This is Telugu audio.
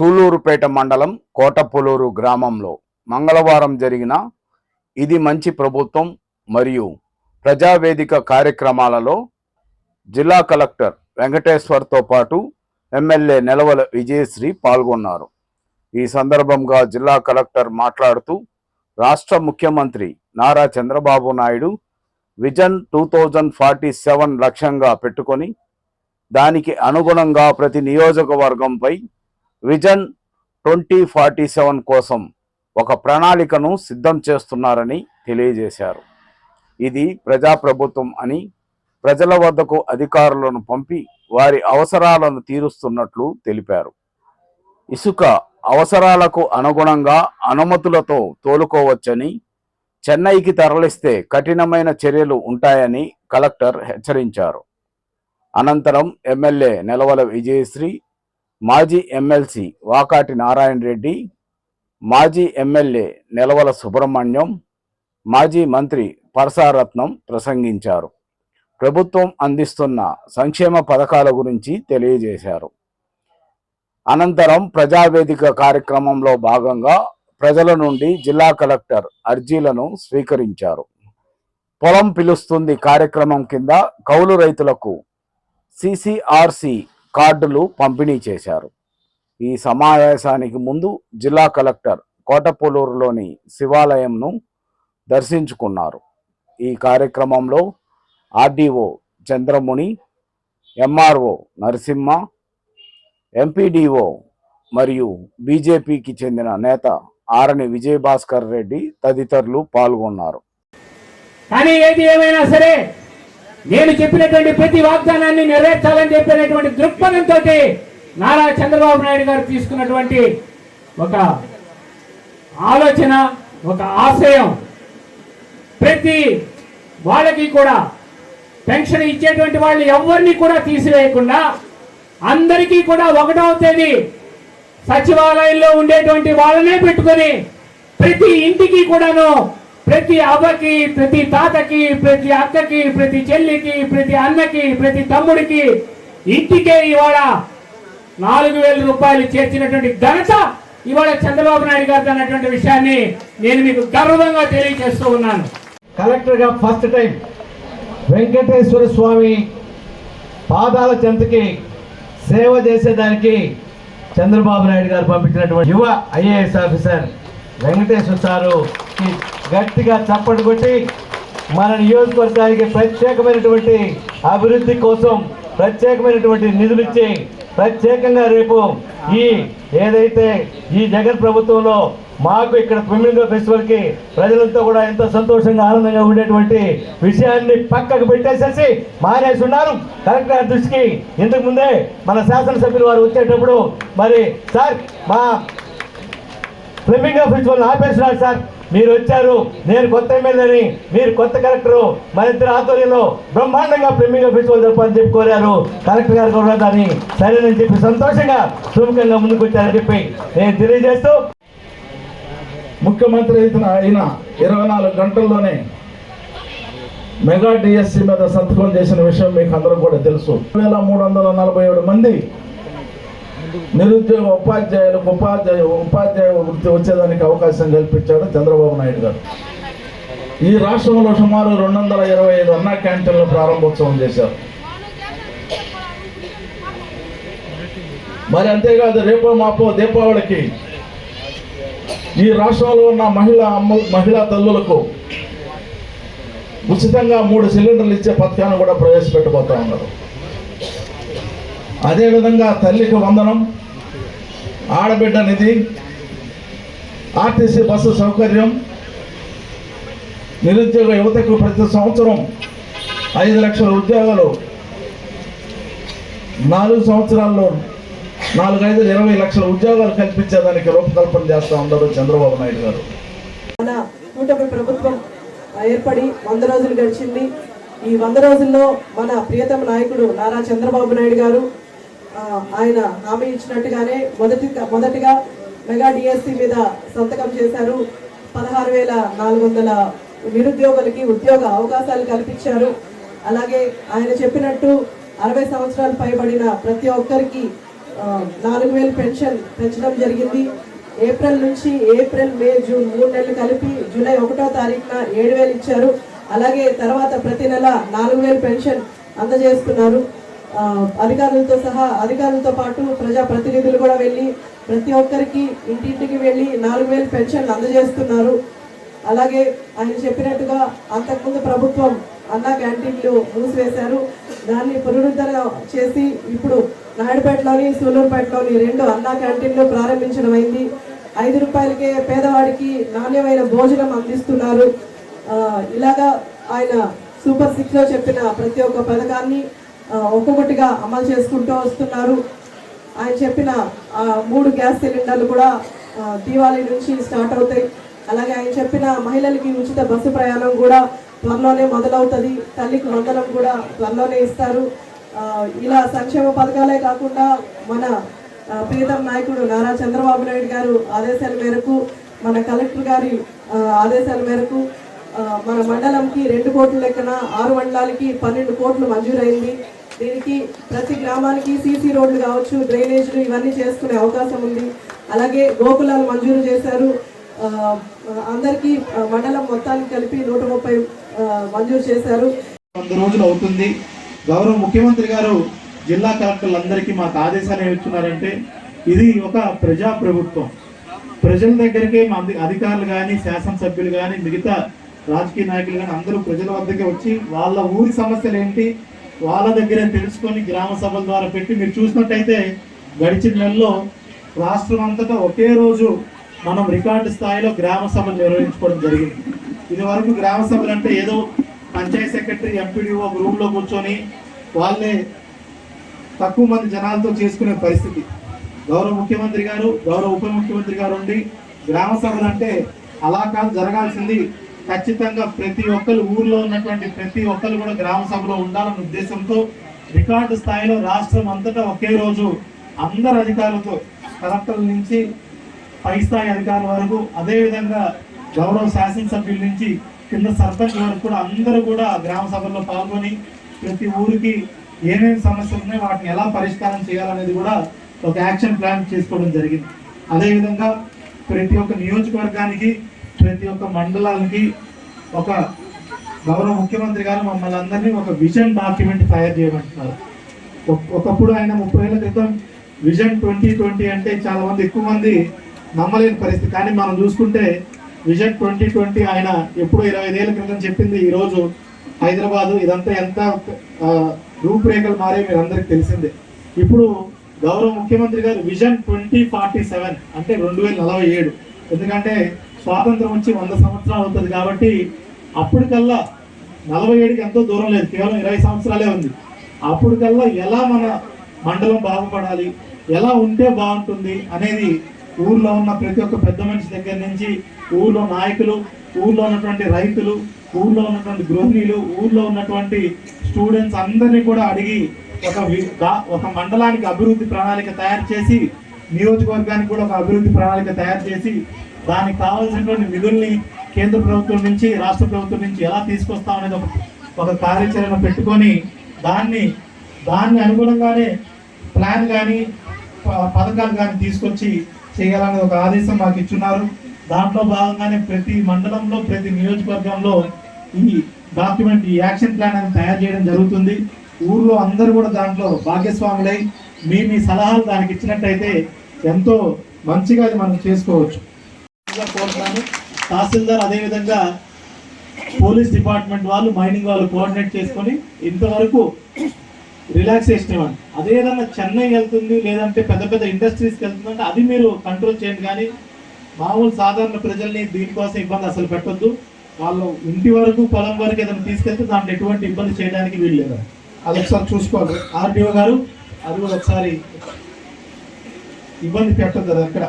సూలూరుపేట మండలం కోటపులూరు గ్రామంలో మంగళవారం జరిగిన ఇది మంచి ప్రభుత్వం మరియు ప్రజావేదిక కార్యక్రమాలలో జిల్లా కలెక్టర్ వెంకటేశ్వర్తో పాటు ఎమ్మెల్యే నెలవల విజయశ్రీ పాల్గొన్నారు. ఈ సందర్భంగా జిల్లా కలెక్టర్ మాట్లాడుతూ రాష్ట్ర ముఖ్యమంత్రి Nara Chandrababu Naidu vision two thousand forty seven లక్ష్యంగా పెట్టుకొని దానికి అనుగుణంగా ప్రతి నియోజకవర్గంపై విజన్ ట్వంటీ ఫార్టీ సెవెన్ కోసం ఒక ప్రణాళికను సిద్ధం చేస్తున్నారని తెలియజేశారు. ఇది ప్రజాప్రభుత్వం అని ప్రజల వద్దకు అధికారులను పంపి వారి అవసరాలను తీరుస్తున్నట్లు తెలిపారు. ఇసుక అవసరాలకు అనుగుణంగా అనుమతులతో తోలుకోవచ్చని చెన్నైకి తరలిస్తే కఠినమైన చర్యలు ఉంటాయని కలెక్టర్ హెచ్చరించారు. అనంతరం ఎమ్మెల్యే నెలవల విజయశ్రీ మాజీ ఎమ్మెల్సీ వాకాటి నారాయణ రెడ్డి మాజీ ఎమ్మెల్యే నెలవల సుబ్రహ్మణ్యం మాజీ మంత్రి పరసారత్నం ప్రసంగించారు. ప్రభుత్వం అందిస్తున్న సంక్షేమ పథకాల గురించి తెలియజేశారు. అనంతరం ప్రజావేదిక కార్యక్రమంలో భాగంగా ప్రజల నుండి జిల్లా కలెక్టర్ అర్జీలను స్వీకరించారు. పొలం పిలుస్తుంది కార్యక్రమం కింద కౌలు రైతులకు సిసిఆర్సి కార్డులు పంపిణీ చేశారు. ఈ సమావేశానికి ముందు జిల్లా కలెక్టర్ కోటపూలూరులోని శివాలయంను దర్శించుకున్నారు. ఈ కార్యక్రమంలో RDO Chandramuni MRO Narasimha MPDO మరియు బీజేపీకి చెందిన నేత ఆరణి విజయభాస్కర్ రెడ్డి తదితరులు పాల్గొన్నారు. కానీ ఏది ఏమైనా సరే నేను చెప్పినటువంటి ప్రతి వాగ్దానాన్ని నెరవేర్చాలని చెప్పినటువంటి దృక్పథంతో నారా చంద్రబాబు నాయుడు గారు తీసుకున్నటువంటి ఒక ఆలోచన ఒక ఆశయం. ప్రతి వాళ్ళకి కూడా పెన్షన్ ఇచ్చేటువంటి వాళ్ళు ఎవరిని కూడా తీసివేయకుండా అందరికీ కూడా ఒకటవ తేదీ సచివాలయంలో ఉండేటువంటి వాళ్ళనే పెట్టుకొని ప్రతి ఇంటికి కూడాను ప్రతి అవ్వకి ప్రతి తాతకి ప్రతి అక్కకి ప్రతి చెల్లికి ప్రతి అన్నకి ప్రతి తమ్ముడికి ఇంటికే ఇవాళ నాలుగు వేల రూపాయలు చేర్చినటువంటి ఘనత ఇవాళ చంద్రబాబు నాయుడు గారు అన్నటువంటి విషయాన్ని నేను మీకు గర్వంగా తెలియజేస్తూ ఉన్నాను. కలెక్టర్గా ఫస్ట్ టైం వెంకటేశ్వర స్వామి పాదాల చెంతకి సేవ చేసేదానికి చంద్రబాబు నాయుడు గారు పంపించినటువంటి యువ ఐఏఎస్ ఆఫీసర్ వెంకటేశ్వర సారు గట్టిగా చప్పటి కొట్టి మన నియోజకవర్గానికి ప్రత్యేకమైనటువంటి అభివృద్ధి కోసం ప్రత్యేకమైనటువంటి నిధులు ఇచ్చి ప్రత్యేకంగా రేపు ఈ ఏదైతే ఈ జగన్ ప్రభుత్వంలో మాకు ఇక్కడ ఫ్లెమింగో ఫెస్టివల్కి ప్రజలంతా కూడా ఎంతో సంతోషంగా ఆనందంగా ఉండేటువంటి విషయాన్ని పక్కకు పెట్టేసేసి మానేసి ఉన్నారు కలెక్టర్ గారి దృష్టికి ఇంతకు ముందే మన శాసనసభ్యులు వారు వచ్చేటప్పుడు మరి సార్ మా ఫ్లెమింగో ఫెస్టివల్ ఆపేసినారు సార్. మీరు వచ్చారు. నేను కొత్త ఎమ్మెల్యేని. మీరు కొత్త కలెక్టరు. మన ఇద్దరు ఆధ్వర్యంలో బ్రహ్మాండంగా ఫ్లెమింగో ఫెస్టివల్ జరపాలని చెప్పి కోరారు. కలెక్టర్ గారు కూడా దాన్ని సరేనని చెప్పి సంతోషంగా సుముఖంగా ముందుకు వచ్చారని చెప్పి నేను తెలియజేస్తూ ముఖ్యమంత్రి అయిన అయిన ఇరవై నాలుగు గంటల్లోనే మెగా డిఎస్సి మీద సంతకం చేసిన విషయం మీకు అందరూ కూడా తెలుసు. వేల మూడు వందల నలభై ఏడు మంది నిరుద్యోగ ఉపాధ్యాయులకు ఉపాధ్యాయ ఉపాధ్యాయ వృత్తి వచ్చేదానికి అవకాశం కల్పించాడు చంద్రబాబు నాయుడు గారు. ఈ రాష్ట్రంలో సుమారు రెండు వందల ఇరవై ఐదు అన్నా క్యాంటీన్లు ప్రారంభోత్సవం చేశారు. మరి అంతేకాదు రేపో మాపో దీపావళికి ఈ రాష్ట్రంలో ఉన్న మహిళా అమ్మ మహిళా తల్లులకు ఉచితంగా మూడు సిలిండర్లు ఇచ్చే పథకాన్ని కూడా ప్రవేశపెట్టబోతా ఉన్నారు. అదేవిధంగా తల్లికి వందనం ఆడబిడ్డ నిధి ఆర్టీసీ బస్సు సౌకర్యం నిరుద్యోగ యువతకు ప్రతి సంవత్సరం ఐదు లక్షల ఉద్యోగాలు. నాలుగు సంవత్సరాల్లో నాలుగైదు ఇరవై లక్షల ఉద్యోగాలు కల్పించేదానికి రూపకల్పన చేస్తూ ఉన్నారు చంద్రబాబు నాయుడు గారు. మన కూటమి ప్రభుత్వం ఏర్పడి వంద రోజులు గడిచింది. ఈ వంద రోజుల్లో మన ప్రియతమ నాయకుడు నారా చంద్రబాబు నాయుడు గారు ఆయన హామీ ఇచ్చినట్టుగానే మొదటి మొదటిగా మెగా డిఎస్సి మీద సంతకం చేశారు. పదహారు వేల నాలుగు వందల నిరుద్యోగులకి ఉద్యోగ అవకాశాలు కల్పించారు. అలాగే ఆయన చెప్పినట్టు అరవై సంవత్సరాలు పైబడిన ప్రతి ఒక్కరికి నాలుగు వేలు పెన్షన్ పెంచడం జరిగింది. ఏప్రిల్ నుంచి ఏప్రిల్ మే జూన్ మూడు నెలలు కలిపి జూలై ఒకటో తారీఖున ఏడు వేలు ఇచ్చారు. అలాగే తర్వాత ప్రతి నెల నాలుగు వేలు పెన్షన్ అందజేస్తున్నారు. అధికారులతో సహా అధికారులతో పాటు ప్రజా ప్రతినిధులు కూడా వెళ్ళి ప్రతి ఒక్కరికి ఇంటింటికి వెళ్ళి నాలుగు వేలు పెన్షన్ అందజేస్తున్నారు. అలాగే ఆయన చెప్పినట్టుగా అంతకుముందు ప్రభుత్వం అన్న క్యాంటీన్లు మూసివేశారు. దాన్ని పునరుద్ధరణ చేసి ఇప్పుడు నాయుడుపేటలోని సూలూరుపేటలోని రెండు అన్నా క్యాంటీన్లు ప్రారంభించడం అయింది. ఐదు రూపాయలకే పేదవాడికి నాణ్యమైన భోజనం అందిస్తున్నారు. ఇలాగా ఆయన సూపర్ సిక్స్లో చెప్పిన ప్రతి ఒక్క పథకాన్ని ఒక్కొక్కటిగా అమలు చేసుకుంటూ వస్తున్నారు. ఆయన చెప్పిన మూడు గ్యాస్ సిలిండర్లు కూడా దీవాళి నుంచి స్టార్ట్ అవుతాయి. అలాగే ఆయన చెప్పిన మహిళలకి ఉచిత బస్సు ప్రయాణం కూడా త్వరలోనే మొదలవుతుంది. తల్లికి వందనం కూడా త్వరలోనే ఇస్తారు. ఇలా సంక్షేమ పథకాలే కాకుండా మన ప్రీతం నాయకుడు నారా చంద్రబాబు నాయుడు గారు ఆదేశాల మేరకు మన కలెక్టర్ గారి ఆదేశాల మేరకు మన మండలంకి రెండు కోట్ల లెక్కన ఆరు మండలాలకి పన్నెండు కోట్లు మంజూరైంది. దీనికి ప్రతి గ్రామానికి సీసీ రోడ్లు కావచ్చు డ్రైనేజ్లు ఇవన్నీ చేసుకునే అవకాశం ఉంది. అలాగే గోకులాలు మంజూరు చేశారు. అందరికీ మండలం మొత్తానికి కలిపి నూట ముప్పై మంజూరు చేశారు. వంద రోజులు అవుతుంది. గౌరవ ముఖ్యమంత్రి గారు జిల్లా కలెక్టర్లందరికీ మాకు ఆదేశాలు ఏమిస్తున్నారంటే ఇది ఒక ప్రజా ప్రభుత్వం ప్రజల దగ్గరికి మా అధికారులు కానీ శాసనసభ్యులు కానీ మిగతా రాజకీయ నాయకులు కానీ అందరూ ప్రజల వద్దకే వచ్చి వాళ్ళ ఊరి సమస్యలు ఏంటి వాళ్ళ దగ్గరే తెలుసుకొని గ్రామ సభల ద్వారా పెట్టి మీరు చూసినట్టయితే గడిచిన నెలలో రాష్ట్రం అంతటా ఒకే రోజు మనం రికార్డు స్థాయిలో గ్రామ సభలు నిర్వహించుకోవడం జరిగింది. ఇది వరకు గ్రామ సభలు అంటే ఏదో పంచాయత్ సెక్రటరీ ఎంపీడీఓ రూమ్లో కూర్చొని వాళ్ళే తక్కువ మంది జనాలతో చేసుకునే పరిస్థితి. గౌరవ ముఖ్యమంత్రి గారు గౌరవ ఉప ముఖ్యమంత్రి గారు ఉండి గ్రామ సభలు అంటే అలా కాదు జరగాల్సింది ఖచ్చితంగా ప్రతి ఒక్కరు ఊర్లో ఉన్నటువంటి ప్రతి ఒక్కరు కూడా గ్రామ సభలో ఉండాలన్న ఉద్దేశంతో రికార్డు స్థాయిలో రాష్ట్రం అంతటా ఒకే రోజు అందరు అధికారులతో కలెక్టర్ల నుంచి పై స్థాయి అధికారుల వరకు అదేవిధంగా గౌరవ శాసనసభ్యుల నుంచి కింద సర్పంచ్ వరకు కూడా అందరూ కూడా గ్రామ సభల్లో పాల్గొని ప్రతి ఊరికి ఏమేమి సమస్యలు ఉన్నాయో వాటిని ఎలా పరిష్కారం చేయాలనేది కూడా ఒక యాక్షన్ ప్లాన్ చేసుకోవడం జరిగింది. అదేవిధంగా ప్రతి ఒక్క నియోజకవర్గానికి ప్రతి ఒక్క మండలానికి ఒక గౌరవ ముఖ్యమంత్రి గారు మమ్మల్ని అందరినీ ఒక విజన్ డాక్యుమెంట్ తయారు చేయమంటున్నారు. ఒకప్పుడు ఆయన ముప్పై ఏళ్ళ క్రితం విజన్ ట్వంటీ ట్వంటీ అంటే చాలా మంది ఎక్కువ మంది నమ్మలేని పరిస్థితి. కానీ మనం చూసుకుంటే విజన్ ట్వంటీ ట్వంటీ ఆయన ఎప్పుడో ఇరవై ఐదేళ్ళ క్రితం చెప్పింది ఈరోజు హైదరాబాదు ఇదంతా ఎంత రూపురేఖలు మారే మీరు అందరికి తెలిసిందే. ఇప్పుడు గౌరవ ముఖ్యమంత్రి గారు విజన్ ట్వంటీ ఫార్టీ సెవెన్ అంటే రెండు వేల నలభై ఏడు. ఎందుకంటే స్వాతంత్రం వచ్చి వంద సంవత్సరాలు అవుతుంది కాబట్టి అప్పటికల్లా నలభై ఏడుకి ఎంతో దూరం లేదు కేవలం ఇరవై సంవత్సరాలే ఉంది. అప్పటికల్లా ఎలా మన మండలం బాగుపడాలి ఎలా ఉంటే బాగుంటుంది అనేది ఊర్లో ఉన్న ప్రతి ఒక్క పెద్ద మనిషి దగ్గర నుంచి ఊర్లో నాయకులు ఊర్లో ఉన్నటువంటి రైతులు ఊర్లో ఉన్నటువంటి గృహిణీలు ఊర్లో ఉన్నటువంటి స్టూడెంట్స్ అందరినీ కూడా అడిగి ఒక ఒక మండలానికి అభివృద్ధి ప్రణాళిక తయారు చేసి నియోజకవర్గానికి కూడా ఒక అభివృద్ధి ప్రణాళిక తయారు చేసి దానికి కావాల్సినటువంటి నిధుల్ని కేంద్ర ప్రభుత్వం నుంచి రాష్ట్ర ప్రభుత్వం నుంచి ఎలా తీసుకొస్తాం అనేది ఒక ఒక కార్యాచరణ పెట్టుకొని దాన్ని దాన్ని అనుగుణంగానే ప్లాన్ కానీ పథకాలు కానీ తీసుకొచ్చి చేయాలనే ఒక ఆదేశం మాకు ఇచ్చున్నారు. దాంట్లో భాగంగానే ప్రతి మండలంలో ప్రతి నియోజకవర్గంలో ఈ డాక్యుమెంట్ ఈ యాక్షన్ ప్లాన్ అని తయారు చేయడం జరుగుతుంది. ఊర్లో అందరూ కూడా దాంట్లో భాగస్వాములై మీ మీ సలహాలు దానికి ఇచ్చినట్టయితే ఎంతో మంచిగా అది మనం చేసుకోవచ్చు. కోరుతున్నాను తహసీల్దార్ అదేవిధంగా పోలీస్ డిపార్ట్మెంట్ వాళ్ళు మైనింగ్ వాళ్ళు కోఆర్డినేట్ చేసుకొని ఇంతవరకు రిలాక్సేషన్ ఇవ్వండి అదే విధంగా చెన్నై వెళ్తుంది లేదంటే పెద్ద పెద్ద ఇండస్ట్రీస్కి వెళ్తుంది అంటే అది మీరు కంట్రోల్ చేయండి కానీ మామూలు సాధారణ ప్రజల్ని దీనికోసం ఇబ్బంది అసలు పెట్టొద్దు. వాళ్ళు ఇంటి వరకు పొలం వరకు ఏదైనా తీసుకెళ్తే దాంట్లో ఎటువంటి ఇబ్బంది చేయడానికి వీల్లేదు అది ఒకసారి చూసుకోవాలి. ఆర్డీఓ గారు అది కూడా ఒకసారి ఇబ్బంది పెట్టద్దు అది అక్కడ.